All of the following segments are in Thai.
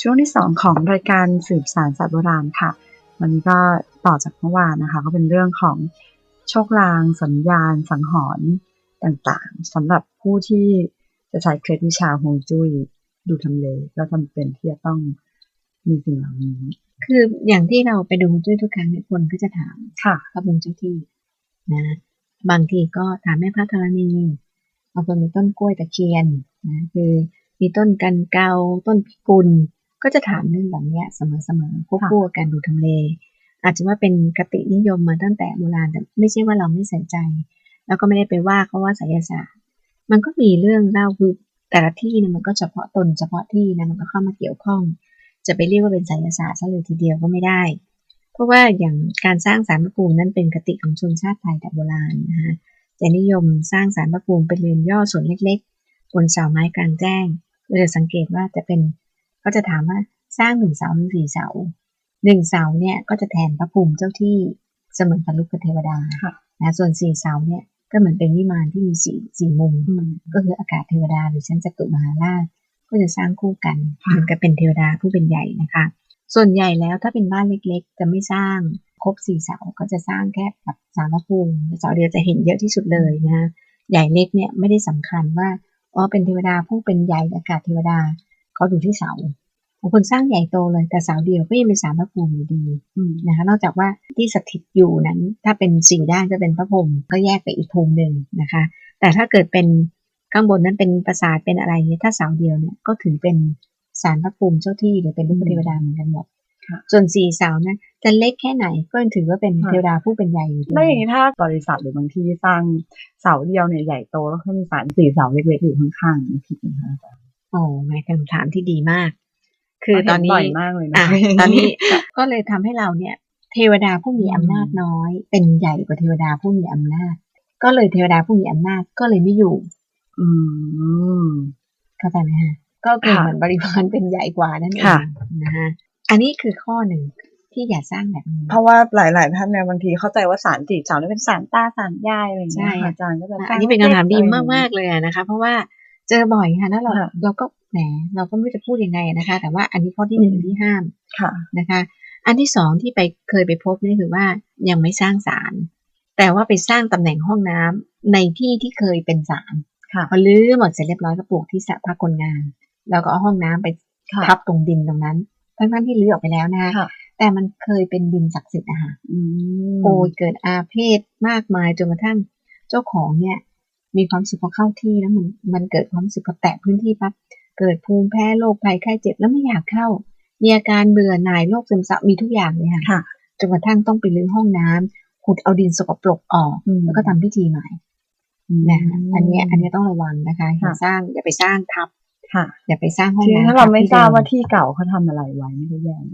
ช่วงที่สองของรายการสืบสารศาสตร์โบราณค่ะ วันนี้ก็ต่อจากเมื่อวานนะคะ ก็เป็นเรื่องของโชคลาง สัญญาณ สังหรณ์ต่างๆสำหรับผู้ที่จะใช้เคล็ดวิชาฮวงจุ้ยดูทำเลก็จำเป็นที่จะต้องมีสิ่งเหล่านี้ คืออย่างที่เราไปดูฮวงจุ้ยทุกครั้งเนี่ยคนก็จะถามค่ะพระบุญเจ้าที่นะบางทีก็ถามแม่พระธรณีบางคนมีต้นกล้วยตะเคียนนะคือมีต้นกันเกาต้นพิกุล ก็จะถามเรื่องแบบเนี้ยเสมอๆควบคู่กับการดูทำเล อาจจะว่าเป็นกตินิยมมาตั้งแต่โบราณแต่ไม่ใช่ว่าเราไม่ใส่ใจ แล้วก็ไม่ได้ไปว่าเขาว่าไสยศาสตร์มันก็มีเรื่องเล่าคือแต่ละที่เนี่ยมันก็เฉพาะตนเฉพาะที่นะมันก็เข้ามาเกี่ยวข้อง จะไปเรียกว่าเป็นไสยศาสตร์ซะเลยทีเดียวก็ไม่ได้ เพราะว่าอย่างการสร้างสารพระภูมินั้นเป็นคติของชนชาติไทยแต่โบราณนะคะจะนิยมสร้างสารพระภูมิเป็นเรือนย่อส่วนเล็กๆบนเสาไม้กลางแจ้งเราจะสังเกตว่าจะเป็น ก็จะถามว่าสร้างหนึ่งเสาหรือสี่เสาหนึ่งเสาเนี่ยก็จะแทนพระภูมิเจ้าที่เสมือนกับลูกเทวดาค่ะนะส่วนสี่เสาเนี่ยก็เหมือนเป็นวิมานที่มีสี่สี่มุมอืมก็คืออากาศเทวดาหรือชั้นจตุมหาราชก็จะสร้างคู่กันค่ะเหมือนกับเป็นเทวดาผู้เป็นใหญ่นะคะ ส่วนใหญ่แล้วถ้าเป็นบ้านเล็กๆ จะไม่สร้างครบสี่เสาก็จะสร้างแค่แบบสารพระภูมิเสาเดียวจะเห็นเยอะที่สุดเลยนะใหญ่เล็กเนี่ยไม่ได้สำคัญว่าอ๋อเป็นเทวดาผู้เป็นใหญ่อากาศเทวดา เขาดูที่เสาบางคนสร้างใหญ่โตเลยแต่เสาเดียวก็ยังเป็นสารพระภูมิอยู่ดีอืมนะคะนอกจากว่าที่สถิตอยู่นั้น ถ้าเป็นสี่ด้านก็เป็นพระพรหมก็แยกไปอีกภูมิหนึ่งนะคะ แต่ถ้าเกิดเป็นข้างบนนั้นเป็นปราสาทเป็นอะไรเนี่ยถ้าเสาเดียวเนี่ยก็ถือเป็นสารพระภูมิเจ้าที่หรือเป็นลูกเทวดาเหมือนกันหมดค่ะส่วนสี่เสานะจะเล็กแค่ไหนก็ยังถือว่าเป็นค่ะเทวดาผู้เป็นใหญ่อยู่ดีแล้วอย่างนี้ถ้าบริษัทหรือบางที่สร้างเสาเดียวเนี่ยใหญ่โตแล้วก็มีสารสี่เสาเล็กๆอยู่ข้างๆนี่ผิดไหมคะอาจารย์ โอ้แม่คำถามที่ดีมาก คือตอนเห็นี้บ่อยมากเลยนะอะตอนนี้ก็เลยทำให้เราเนี่ย เทวดาผู้มีอำนาจน้อย เป็นใหญ่กว่าเทวดาผู้มีอำนาจ ก็เลยเทวดาผู้มีอำนาจก็เลยไม่อยู่ อืมเข้าใจไหมฮะก็คือค่ะเหมือนบริวารเป็นใหญ่กว่านั่นเองค่ะนะคะอันนี้คือข้อหนึ่งที่อย่าสร้างแบบนี้ เพราะว่าหลาย ๆ ท่านเนี่ยบางทีเข้าใจว่าสารสี่เสาเนี่ยเป็นสารตาสารยายอะไรอย่างเงี้ยใช่ค่ะอาจารย์ก็จะอันนี้เป็นคำถามดีมาก ๆ เลยอะนะคะ เพราะว่า เจอบ่อยค่ะแล้วเราค่ะเราก็แหมเราก็ไม่รู้จะพูดยังไงนะคะ แต่ว่าอันนี้ข้อที่หนึ่งอืมที่ห้ามค่ะนะคะ อันที่สองที่ไปเคยไปพบนี่คือว่ายังไม่สร้างศาลแต่ว่าไปสร้างตำแหน่งห้องน้ำในที่ที่เคยเป็นศาลค่ะพอลื้อหมดเสร็จเรียบร้อยก็ปลูกที่สระพักคนงาน แล้วก็เอาห้องน้ำไปค่ะทับตรงดินตรงนั้นทั้งๆที่ลื้อออกไปแล้วนะคะค่ะแต่มันเคยเป็นดินศักดิ์สิทธิ์อะค่ะอืมโกยเกิดอาเพศมากมายจนกระทั่งเจ้าของเนี่ย มีความรู้สึกพอเข้าที่แล้วมันมันเกิดความรู้สึกพอแตะพื้นที่ปั๊บเกิดภูมิแพ้โรคภัยไข้เจ็บแล้วไม่อยากเข้า มีอาการเบื่อหน่ายโรคซึมเศร้ามีทุกอย่างเลยค่ะค่ะจนกระทั่งต้องไปรื้อห้องน้ำขุดเอาดินสกปรกออกอืมแล้วก็ทำพิธีใหม่นะคะอันเนี้ยอันเนี้ยต้องระวังนะคะอย่าค่ะสร้างอย่าไปสร้างทับค่ะ อย่าไปสร้างห้องคือน้ำถ้าเราไม่ทับทราบดิมว่าที่เก่าเขาทำอะไรไว้ไม่ได้แย่ง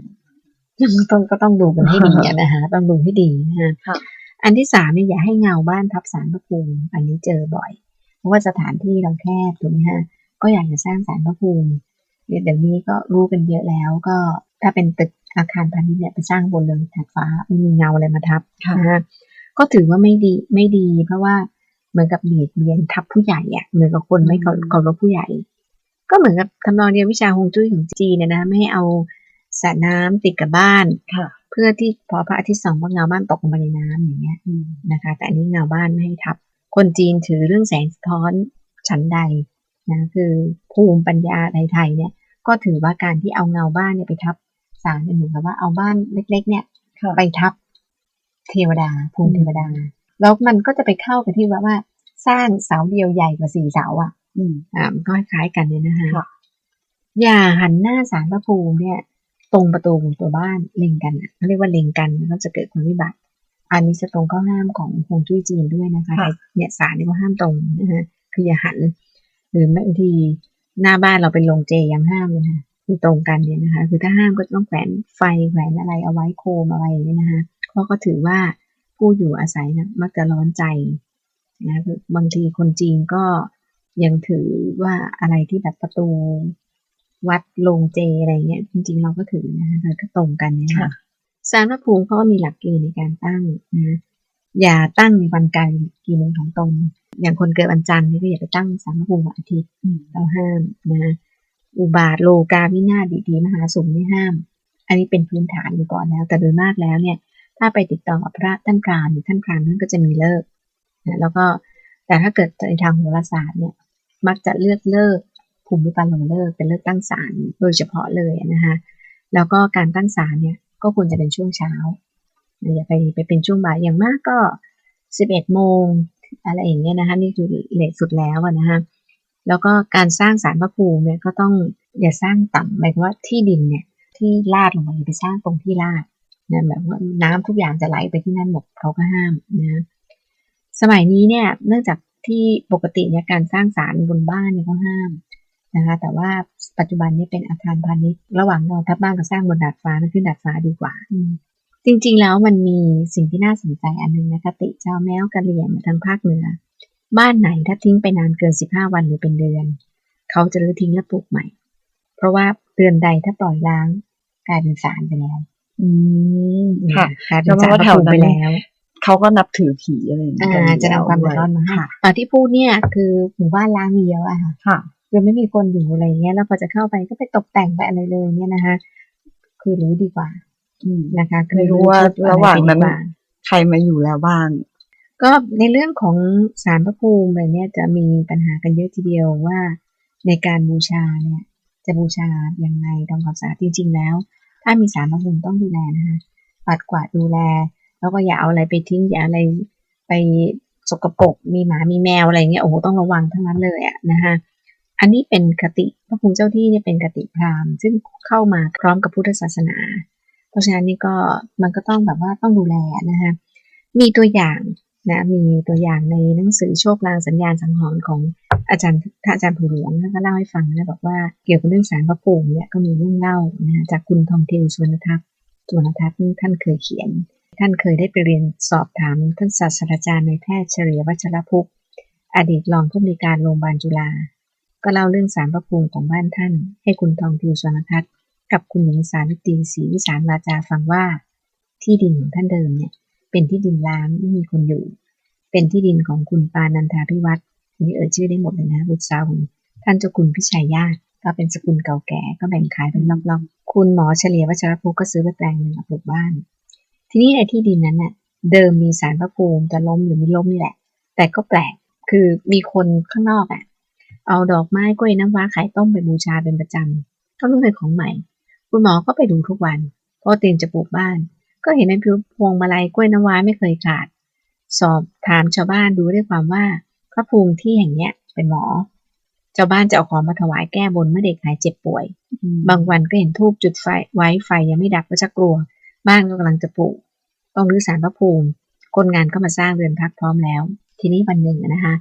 ต้องก็ต้องดูกันให้ดีอะนะคะต้องดูให้ดีนะคะค่ะ อันที่สามเนี่ยอย่าให้เงาบ้านทับสารพระภูมิ อันนี้เจอบ่อย เพราะว่าสถานที่เราแคบถูกไหมฮะก็อยากจะสร้างสารพระภูมิเดี๋ยวนี้ก็รู้กันเยอะแล้วก็ถ้าเป็นตึกอาคารพาณิชย์เนี่ยไปสร้างบนเลยถัดฟ้าไม่มีเงาอะไรมาทับค่ะนะฮะก็ถือว่าไม่ดีไม่ดี เพราะว่าเหมือนกับเบียดเบียนทับผู้ใหญ่อะเหมือนกับคนไม่เคารอืมเคารพผู้ใหญ่ ก็เหมือนกับทำนองเดียววิชาฮวงจุ้ยของจีนเนยนะไม่ให้เอาสระน้ำติดกับบ้านค่ะเพื่อที่พอพระอาทิตย์ส่องว่าเงาบ้านตกลงไปในน้ำอย่างเงี้ยอืมนะคะ แต่อันนี้เงาบ้านไม่ให้ทับ คนจีนถือเรื่องแสงสะท้อนฉันใดนะคือภูมิปัญญาไทยๆเนี่ย ก็ถือว่าการที่เอาเงาบ้านเนี่ยไปทับสารเนี่ยเหมือนกับว่าเอาบ้านเล็ก ๆ เนี่ยค่ะไปทับเทวดาภูมิเทวดา แล้วมันก็จะไปเข้ากับที่ว่าว่าสร้างเสาเดียวใหญ่กว่าสี่เสาอะอืมอ่ามันก็คล้ายๆกันเนี่ยนะคะค่ะอย่าหันหน้าสารพระภูมิเนี่ย ตรงประตูของตัวบ้านเล็งกันอะเขาเรียกว่าเล็งกันแล้วก็จะเกิดความวิบัติ อันนี้จะตรงข้อห้ามของฮวงจุ้ยจีนด้วยนะคะค่ะเนี่ยสารนี่ก็ห้ามตรงนะคะคืออย่าหัน หรือไม่บางทีหน้าบ้านเราเป็นโรงเจยังห้ามเลยค่ะคือตรงกันเนี่ยนะคะ คือถ้าห้ามก็ต้องแขวนไฟแขวนอะไรเอาไว้โคมอะไรอย่างเงี้ยนะคะเพราะก็ถือว่าผู้อยู่อาศัยนะมักจะร้อนใจนะคือบางทีคนจีนก็ยังถือว่าอะไรที่แบบประตู วัดโรงเจอะไรเงี้ย จริงๆเราก็ถือนะคะเราก็ตรงกันเนี่ยค่ะค่ะสารพระภูมิเขาก็มีหลักเกณฑ์ในการตั้งนะอย่าตั้งในวันการกินของตนอย่างคนเกิดวันจันทร์นี่ก็อย่าไปตั้งสารพระภูมิวันอาทิตย์อืมเราห้ามนะอุบาทโลกาวินาศดีดีมหาสมไม่ห้าม อันนี้เป็นพื้นฐานอยู่ก่อนแล้ว แต่โดยมากแล้วเนี่ย ถ้าไปติดต่อกับพระท่านพราหมณ์หรือท่านพราหมณ์นั่นก็จะมีเลิกนะแล้วก็แต่ถ้าเกิดในทางโหราศาสตร์เนี่ยมักจะเลือกเลิก ภูมิปันโลเลิกเป็นเลิกตั้งศาลโดยเฉพาะเลยนะคะแล้วก็การตั้งศาลเนี่ยก็ควรจะเป็นช่วงเช้าอย่าไปไปเป็นช่วงบ่ายอย่างมากก็สิบเอ็ดโมงอะไรอย่างเงี้ยนะคะนี่คือเลทสุดแล้วนะคะแล้วก็การสร้างศาลพระภูมิเนี่ยก็ต้องอย่าสร้างต่ำหมายว่าที่ดินเนี่ยที่ลาดลงมาอย่าไปสร้างตรงที่ลาดนะแบบว่าน้ำทุกอย่างจะไหลไปที่นั่นหมดเขาก็ห้ามนะสมัยนี้เนี่ยเนื่องจากที่ปกติเนี่ยการสร้างศาลบนบ้านเนี่ยเขาห้าม นะคะ แต่ว่าปัจจุบันนี้เป็นอาคารพาณิชย์ ระหว่างนอนทับบ้านกับสร้างบนดาดฟ้านั่นขึ้นดาดฟ้าดีกว่า จริงๆแล้วมันมีสิ่งที่น่าสนใจอันนึงนะคติชาวแมวกะเหรี่ยงทางภาคเหนือ บ้านไหนถ้าทิ้งไปนานเกิน 15 วันหรือเป็นเดือน เขาจะรื้อทิ้งและปลูกใหม่ เพราะว่าเรือนใดถ้าปล่อยล้าง กลายเป็นสารไปแล้ว อืมค่ะกลายเป็นสารพระภูมิไปแล้วเขาก็นับถือผีอะไรอย่างเงี้ยอ่าจะนำความเดือดร้อนมาให้ค่ะตอนที่พูดเนี่ยคือหมู่บ้านล้างมีเยอะอะค่ะ ค่ะคือไม่มีคนอยู่อะไรเงี้ย แล้วพอจะเข้าไปก็ไปตกแต่งไปอะไรเลยเนี่ยนะคะ คือรู้ดีกว่าอืมนะคะคือไม่รู้ว่าระหว่างนั้นดีกใครมาอยู่แล้วบ้าง ก็ในเรื่องของสารพระภูมิอะไรเนี่ยจะมีปัญหากันเยอะทีเดียวว่าในการบูชาเนี่ย จะบูชายังไงทำความสะอาดจริง ๆ แล้ว ถ้ามีสารพระภูมิต้องดูแลนะคะปัดกวาดดูแล แล้วก็อย่าเอาอะไรไปทิ้งอย่าอะไรไปสกปรกมีหมามีแมวอะไรเงี้ยโอ้โหต้องระวังทั้งนั้นเลยอะนะคะ อันนี้เป็นคติพระภูมิเจ้าที่เนี่ยเป็นคติพราหมณ์ซึ่งเข้ามาพร้อมกับพุทธศาสนา เพราะฉะนั้นนี่ก็มันก็ต้องแบบว่าต้องดูแลนะคะมีตัวอย่างนะมีตัวอย่างในหนังสือโชคลางสัญญาณสังหรณ์ของอาจารย์ท่านอาจารย์ผู้หลวงท่านก็เล่าให้ฟังนะบอกว่าเกี่ยวกับเรื่องสารพระภูมิเนี่ยก็มีเรื่องเล่านะจากคุณทองเทวสุวรรณทัพสุวรรณทัพท่านเคยเขียน ท่านเคยได้ไปเรียนสอบถามท่านศาสตราจารย์ในแพทย์เฉลียวัชรพุกอดีตรองผู้อำนวยการโรงพยาบาลจุฬา ก็เล่าเรื่องสารพระภูมิของบ้านท่าน ให้คุณทองทิวสวรรณทัศน์กับคุณหญิงสาวิตรีศรีวิสารวาจาฟังว่า ที่ดินของท่านเดิมเนี่ย เป็นที่ดินล้างไม่มีคนอยู่ เป็นที่ดินของคุณปานันทาพิวัตรอันนี้เอ่ยชื่อได้หมดเลยนะบุตรสาวของท่านเจ้าคุณพิชัยญาติก็เป็นสกุลเก่าแก่ก็แบ่งขายเป็นรอบๆคุณหมอเฉลียวัชรภูก็ซื้อไปแปลงหนึ่งมาปลูกบ้าน ทีนี้ในที่ดินนั้นน่ะเดิมมีสารพระภูมิจะล้มหรือไม่ล้มนี่แหละ แต่ก็แปลกคือมีคนข้างนอกอะ เอาดอกไม้กล้วยน้ำว้าไข่ต้มไปบูชาเป็นประจำก็รู้เป็นของใหม่ คุณหมอก็ไปดูทุกวันพราะเตรียมจะปลูกบ้าน ก็เห็นในพวงมาลัยกล้วยน้ำว้าไม่เคยขาด สอบถามชาวบ้านดูด้วยความว่าพระภูมิที่แห่งเนี้ยเป็นหมอชาวบ้านจะเอาของมาถวายแก้บนเมื่อเด็กหายเจ็บป่วย บางวันก็เห็นทูบจุดไฟไว้ไฟยังไม่ดับก็จะกลัว บ้านก็กำลังจะปลูก ต้องรื้อสารพระภูมิ คนงานก็มาสร้างเรือนพักพร้อมแล้ว ทีนี้วันหนึ่งนะคะ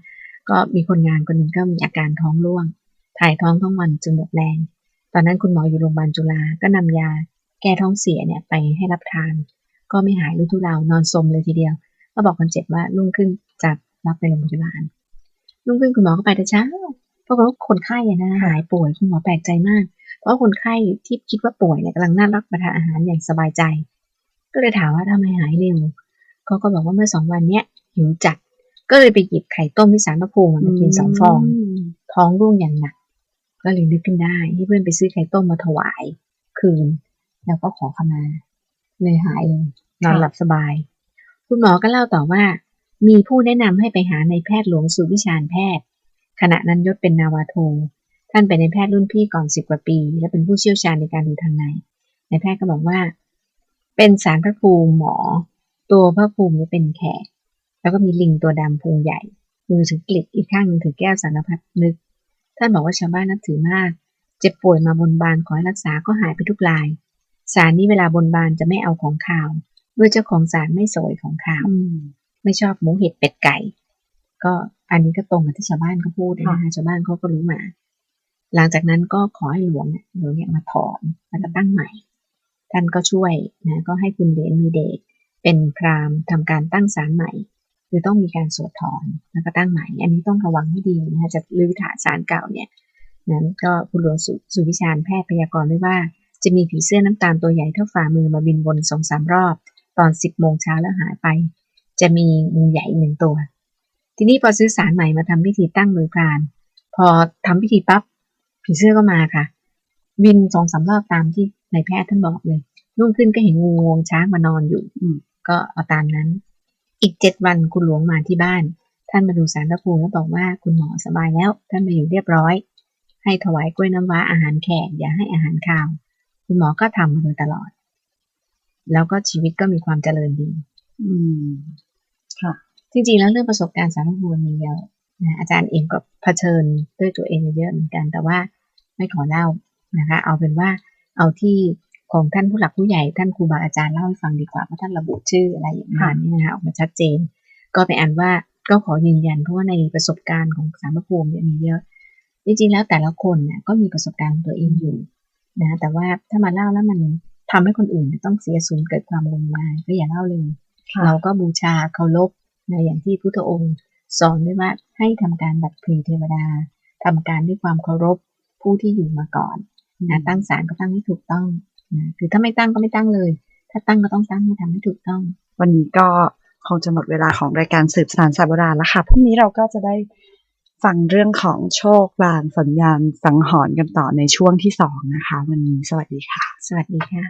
ก็มีคนงานคนหนึ่งก็มีอาการท้องร่วง ถ่ายท้องทั้งวันจนหมดแรง ตอนนั้นคุณหมออยู่โรงพยาบาลจุฬาก็นำยา แก้ท้องเสียเนี่ยไปให้รับทาน ก็ไม่หายรู้ทุเลานอนสมเลยทีเดียว ก็บอกคนเจ็บว่ารุ่งขึ้นจะรับไปโรงพยาบาลรุ่งขึ้นคุณหมอก็ไปแต่เช้าเพราะว่าคนไข้อะนะหายป่วยคุณหมอแปลกใจมาก เพราะคนไข้ที่คิดว่าป่วยเนี่ยกำลังน่ารับประทานอาหารอย่างสบายใจ ก็เลยถามว่าทำไมหายเร็วเขาก็บอกว่าเมื่อสองวันเนี้ยหิวจัด ก็เลยไปหยิบไข่ต้มที่สารพระภูมิมากินสองฟอง ท้องร่วงอย่างหนัก ก็เลยนึกขึ้นได้ที่เพื่อนไปซื้อไข่ต้มมาถวาย คืน แล้วก็ขอขมา เลยหายเลยนอนหลับสบาย คุณหมอก็เล่าต่อว่า มีผู้แนะนำให้ไปหาในแพทย์หลวงสุวิชาญแพทย์ ขณะนั้นยศเป็นนาวาโท ท่านเป็นในแพทย์รุ่นพี่ก่อนสิบกว่าปี และเป็นผู้เชี่ยวชาญในการดูทางใน ในแพทย์ก็บอกว่า เป็นสารพระภูมิหมอ ตัวพระภูมินี่เป็นแขก แล้วก็มีลิงตัวดำพุงใหญ่ มือถือกลิดอีกข้างหนึงถือแก้วสารพัดนึก ท่านบอกว่าชาวบ้านนับถือมาก เจ็บป่วยมาบนบานขอให้รักษาก็หายไปทุกราย สารนี้เวลาบนบานจะไม่เอาของข่าวด้วยเจ้าของสารไม่สวยของข่าว ไม่ชอบหมูเห็ดเป็ดไก่ ก็อันนี้ก็ตรงกับที่ชาวบ้านเขาพูดนะคะชาวบ้านเขาก็รู้มา หลังจากนั้นก็ขอให้หลวงเนี่ยหลวงเนี่ยมาถอนแล้วก็ตั้งใหม่ ท่านก็ช่วยนะก็ให้คุณเดชมีเดชเป็นพราหมณ์ทำการตั้งศาลใหม่ คือต้องมีการสวดถอนแล้วก็ตั้งใหม่ อันนี้ต้องระวังให้ดีนะคะจะรื้อถาศาลเก่าเนี่ยนั้นก็คุณหลวงสุสุวิชาญแพทย์พยากรณ์ไว้ว่า จะมีผีเสื้อน้ำตาลตัวใหญ่เท่าฝ่ามือมาบินวนสองสามรอบ ตอนสิบโมงเช้าแล้วหายไป จะมีงูใหญ่หนึ่งตัว ทีนี้พอซื้อสารใหม่มาทำพิธีตั้งมือพราน พอทำพิธีปั๊บผีเสื้อก็มาค่ะวินสองสามรอบตามที่นายแพทย์ท่านบอกเลยรุ่งขึ้นก็เห็นงูงวงช้างมานอนอยู่ อืมก็เอาตามนั้น อีกเจ็ดวันคุณหลวงมาที่บ้าน ท่านมาดูสารพระภูมิแล้วบอกว่าคุณหมอสบายแล้ว ท่านมาอยู่เรียบร้อย ให้ถวายกล้วยน้ำว้าอาหารแขกอย่าให้อาหารคาว คุณหมอก็ทำมาโดยตลอด แล้วก็ชีวิตก็มีความเจริญดี อืมค่ะจริงๆแล้วเรื่องประสบการณ์สารพระภูมิมีเยอะนะอาจารย์เองก็เผชิญด้วยตัวเองเยอะเหมือนกัน แต่ว่าไม่ขอเล่านะคะ เอาเป็นว่าเอาที่ ของท่านผู้หลักผู้ใหญ่ท่านครูบาอาจารย์เล่าให้ฟังดีกว่าเพราะท่านระบุชื่ออะไรอย่างนี้ค่ะนี่นะคะออกมาชัดเจน ก็ไปอ่านว่าก็ขอยืนยันเพราะว่าในประสบการณ์ของสารพระภูมิเนี่ยมีเยอะจริงๆแล้วแต่ละคนเนี่ยก็มีประสบการณ์ของตัวเองอยู่นะแต่ว่าถ้ามาเล่าแล้วมันทำให้คนอื่นต้องเสียสูญเกิดความงมงายก็อย่าเล่าเลยค่ะเราก็บูชาเคารพนะอย่างที่พุทธองค์สอนด้วยว่าให้ทำการบัตรพลีเทวดาทำการด้วยความเคารพผู้ที่อยู่มาก่อนนะตั้งศาลก็ตั้งให้ถูกต้อง นะคือถ้าไม่ตั้งก็ไม่ตั้งเลย ถ้าตั้งก็ต้องตั้งให้ทำให้ถูกต้อง วันนี้ก็คงจะหมดเวลาของรายการสืบสานสายโบราณแล้วค่ะพรุ่งนี้เราก็จะได้ฟังเรื่องของโชคลางสัญญาณสังหรณ์กันต่อในช่วงที่สองนะคะ วันนี้สวัสดีค่ะ สวัสดีค่ะ